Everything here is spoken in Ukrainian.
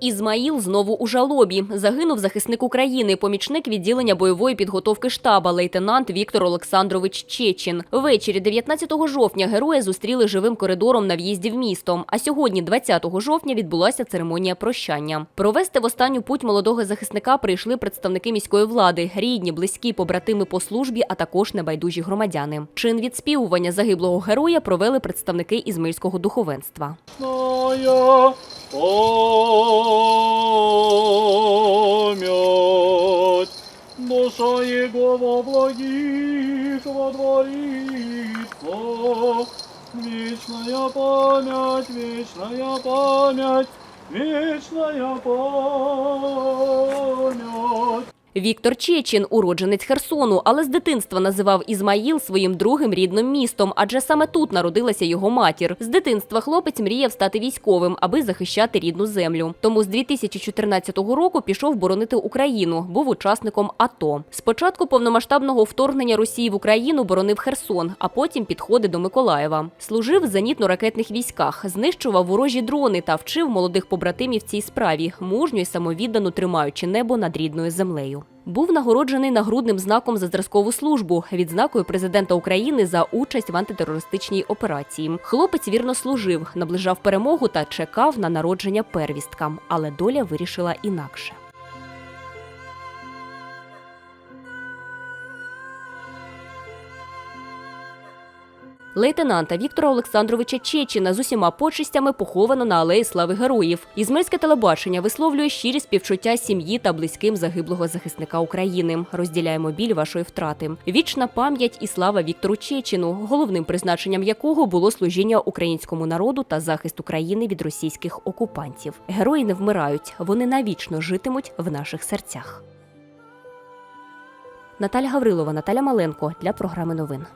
Ізмаїл знову у жалобі. Загинув захисник України, помічник відділення бойової підготовки штаба, лейтенант Віктор Олександрович Чечин. Ввечері 19 жовтня героя зустріли живим коридором на в'їзді в місто. А сьогодні, 20 жовтня, відбулася церемонія прощання. Провести в останню путь молодого захисника прийшли представники міської влади, рідні, близькі, побратими по службі, а також небайдужі громадяни. Чин відспівування загиблого героя провели представники ізмаїльського духовенства. Память, душа его благих водворится. Вечная память, вечная память, вечная память. Віктор Чечин – уродженець Херсону, але з дитинства називав Ізмаїл своїм другим рідним містом, адже саме тут народилася його матір. З дитинства хлопець мріяв стати військовим, аби захищати рідну землю. Тому з 2014 року пішов боронити Україну, був учасником АТО. Спочатку повномасштабного вторгнення Росії в Україну боронив Херсон, а потім підходи до Миколаєва. Служив в зенітно-ракетних військах, знищував ворожі дрони та вчив молодих побратимів цій справі, мужньо й самовіддано тримаючи небо над рідною землею. Був нагороджений нагрудним знаком за зразкову службу, відзнакою президента України за участь в антитерористичній операції. Хлопець вірно служив, наближав перемогу та чекав на народження первістка. Але доля вирішила інакше. Лейтенанта Віктора Олександровича Чечіна з усіма почистями поховано на алеї слави героїв. Ізмельське телебачення висловлює щирі співчуття сім'ї та близьким загиблого захисника України. Розділяємо біль вашої втрати. Вічна пам'ять і слава Віктору Чечіну, головним призначенням якого було служіння українському народу та захист України від російських окупантів. Герої не вмирають, вони навічно житимуть в наших серцях. Наталя Гаврилова, Наталя Маленко для програми новин.